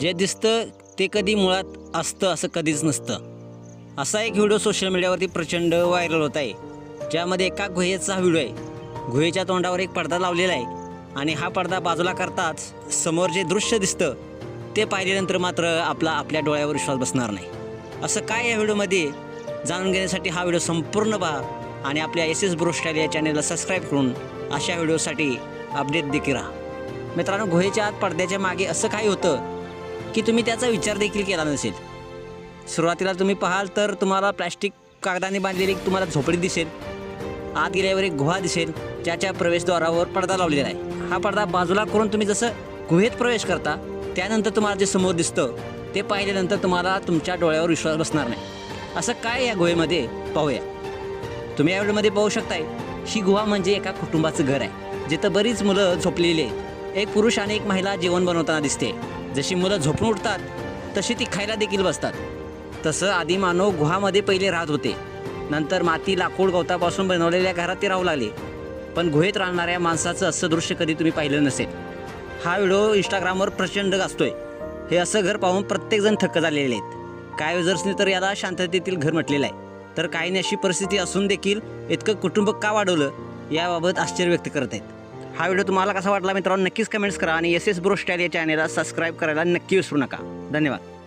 जे दिसतं ते कधी मुळात असतं असं कधीच नसतं. असा एक व्हिडिओ सोशल मीडियावरती प्रचंड व्हायरल होत आहे. ज्यामध्ये एका गुहेचा हा व्हिडिओ आहे. गुहेच्या तोंडावर एक पडदा लावलेला आहे आणि हा पडदा बाजूला करताच समोर जे दृश्य दिसतं ते पाहिल्यानंतर मात्र आपला आपल्या डोळ्यावर विश्वास बसणार नाही. असं काय या व्हिडिओमध्ये? जाणून घेण्यासाठी हा व्हिडिओ संपूर्ण पहा आणि आपल्या एस एस ब्रोस्टाईल या चॅनेलला सबस्क्राईब करून अशा व्हिडिओसाठी अपडेट देखील राहा. मित्रांनो गुहेच्या आत पडद्याच्या मागे असं काही होतं की तुम्ही त्याचा विचार देखील केला नसेल. सुरुवातीला तुम्ही पाहाल तर तुम्हाला प्लॅस्टिक कागदाने बांधलेली एक तुम्हाला झोपडी दिसेल. आत गेल्यावर एक गुहा दिसेल. ज्याच्या प्रवेशद्वारावर पडदा लावलेला आहे. हा पडदा बाजूला करून तुम्ही जसं गुहेत प्रवेश करता त्यानंतर तुम्हाला जे समोर दिसतं ते पाहिल्यानंतर तुम्हाला तुमच्या डोळ्यावर विश्वास बसणार नाही. असं काय या गुहेमध्ये? पाहूया. तुम्ही या व्हिडिओमध्ये पाहू शकताय ही गुहा म्हणजे एका कुटुंबाचं घर आहे जिथं बरीच मुलं झोपलेली आहेत. एक पुरुष आणि एक महिला जेवण बनवताना दिसते. जशी मुलं झोपून उठतात तशी ती खायला देखील बसतात. तसं आधी मानव गुहामध्ये पहिले राहत होते. नंतर माती लाकूड गवतापासून बनवलेल्या घरात ते राहू लागले. पण गुहेत राहणाऱ्या माणसाचं असं दृश्य कधी तुम्ही पाहिलं नसेल. हा व्हिडिओ इंस्टाग्रामवर प्रचंड गाजतोय. हे असं घर पाहून प्रत्येकजण थक्क झालेले आहेत. काय युजर्सनी तर याला शांततेतील घर म्हटलेलं आहे. तर काहींनी अशी परिस्थिती असून देखील इतकं कुटुंब का वाढवलं याबाबत आश्चर्य व्यक्त करत आहेत हा व्हिडिओ तुम्हाला कसा वाटला मित्रांनो नक्कीच कमेंट्स करा आणि एस एस ब्रो स्टाईल या चॅनेलला सबस्क्राईब करायला नक्की विसरू नका. धन्यवाद.